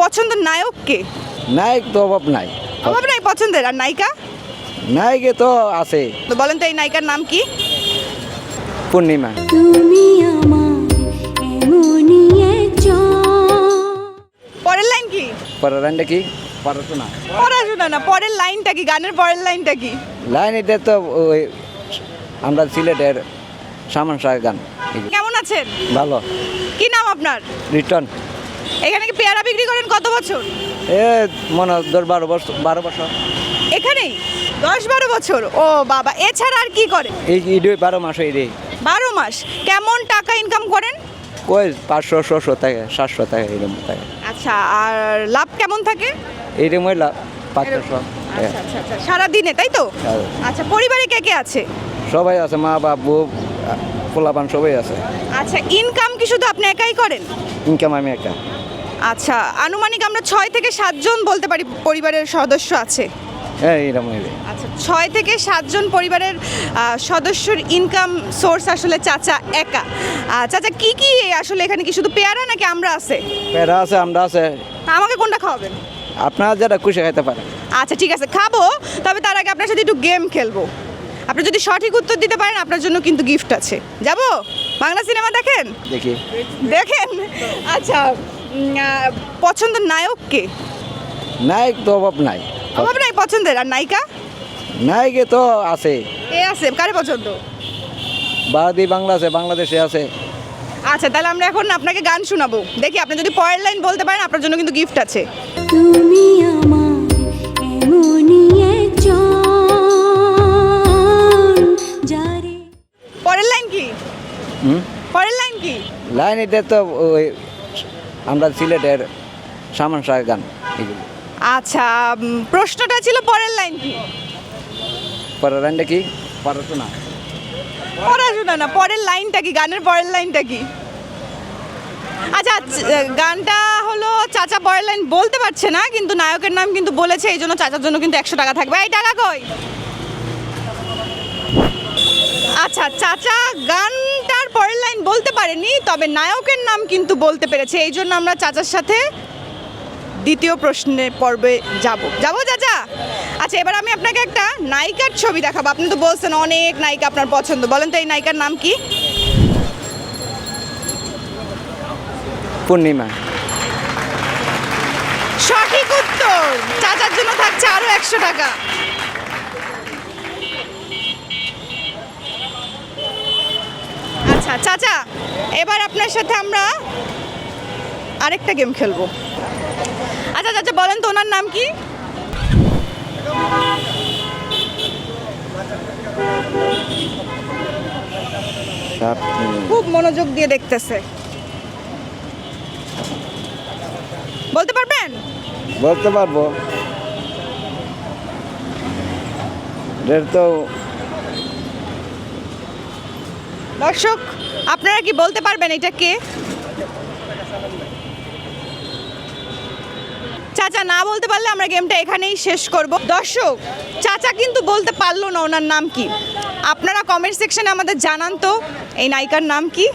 পছন্দের নায়ক কে? নায়ক তো অভাব নাই। অভাব নাই পছন্দের আর নায়িকা? নায়কে তো আছে। তো বলেন তো এই নায়িকার নাম কি? পূর্ণিমা। তুমি পরের লাইন কি? পরের লাইনটা কি? পড়াশোনা পড়াশোনা না পরের লাইনটা কি? গানের পরের লাইনটা কি? লাইন এটা তো ওই আমরা সিলেটের সামান শাহ গান। কেমন আছেন? ভালো। কি নাম আপনার? রিটার্ন এখানে কি পেয়ারা বিক্রি করেন কত বছর? এ মনে হয় দশ বারো বছর বারো বছর। এখানেই? দশ বারো বছর? ও বাবা এছাড়া আর কি করে এই বারো মাস এই রে বারো মাস। কেমন টাকা ইনকাম করেন? কই পাঁচশো ছশো টাকা সাতশো টাকা এরকম টাকা আচ্ছা আর লাভ কেমন থাকে? এইরকম হইলা পাঁচশো টাকা আচ্ছা আচ্ছা আচ্ছা সারা দিনে তাই তো? আচ্ছা পরিবারে কে কে আছে? সবাই আছে মা বাবু পোলাপান সবাই আছে। আচ্ছা ইনকাম কি শুধু আপনি একাই করেন? ইনকাম আমি একটা আচ্ছা আনুমানিক আমরা ছয় থেকে সাতজন বলতে পারি পরিবারের সদস্য আছে। হ্যাঁ এইরকম আচ্ছা ছয় থেকে সাতজন পরিবারের সদস্যর ইনকাম সোর্স আসলে চাচা একা। চাচা কি কি আসলে এখানে কি শুধু পেয়ারা নাকি আমরা আছে? পেরা আছে আমরা আছে। আমাকে কোনটা খাওয়াবেন? আপনারা যারা খুশি খাইতে পারেন। আচ্ছা ঠিক আছে খাব তবে তার আগে আপনার সাথে একটু গেম খেলব। আপনি যদি সঠিক উত্তর দিতে পারেন আপনার জন্য কিন্তু গিফট আছে। যাব? বাংলা সিনেমা দেখেন? দেখি। দেখেন? আচ্ছা। পছন্দের নায়ক কে নায়ক তো অভাব নাই। অভাব নাই পছন্দের আর নায়িকা? নায়কে তো আছে। এ আছে কারে পছন্দ? ভারতী বাংলা আছে বাংলাদেশে আছে। আচ্ছা তাহলে আমরা এখন আপনাকে গান শোনাবো। দেখি আপনি যদি পরের লাইন বলতে পারেন আপনার জন্য কিন্তু গিফট আছে। তুমি আমার পরের লাইন কি? হুম? পরের লাইন কি? লাইন এটা তো ওই আমরা সিলেটের সামান শাহ গান এগুলো। আচ্ছা প্রশ্নটা ছিল পরের লাইন কি? পরের লাইনটা কি? পড়াশোনা পড়াশোনা না পরের লাইনটা কি? গানের পরের লাইনটা কি? আচ্ছা চ- গানটা হলো চাচা পরের লাইন বলতে পারছে না কিন্তু নায়কের নাম কিন্তু বলেছে এই জন্য চাচার জন্য কিন্তু একশো টাকা থাকবে। এই টাকা কই? আচ্ছা চাচা লাইন বলতে পারেনি তবে নায়কের নাম কিন্তু বলতে পেরেছে। এই জন্য আমরা চাচার সাথে দ্বিতীয় প্রশ্নের পর্বে যাব। যাব চাচা? আচ্ছা এবার আমি আপনাকে একটা নায়িকার ছবি দেখাবো। আপনি তো বলছেন অনেক নায়িকা আপনার পছন্দ। বলেন তো এই নায়িকার নাম কি? পূর্ণিমা। সঠিক উত্তর। চাচার জন্য থাকছে আরও একশো টাকা। আচ্ছা চাচা এবার আপনার সাথে আমরা আরেকটা গেম খেলব। আচ্ছা চাচা বলেন তো ওনার নাম কি? খুব মনোযোগ দিয়ে দেখতেছে। বলতে পারবেন? বলতে পারব। তো দর্শক আপনারা কি বলতে পারবেন এটা কে? চাচা, না বলতে পারলে আমরা গেমটা এখানেই শেষ করব। দর্শক, চাচা কিন্তু বলতে পারল না ওনার নাম কি। আপনারা কমেন্ট সেকশনে আমাদের জানান তো, এই নায়িকার নাম কি?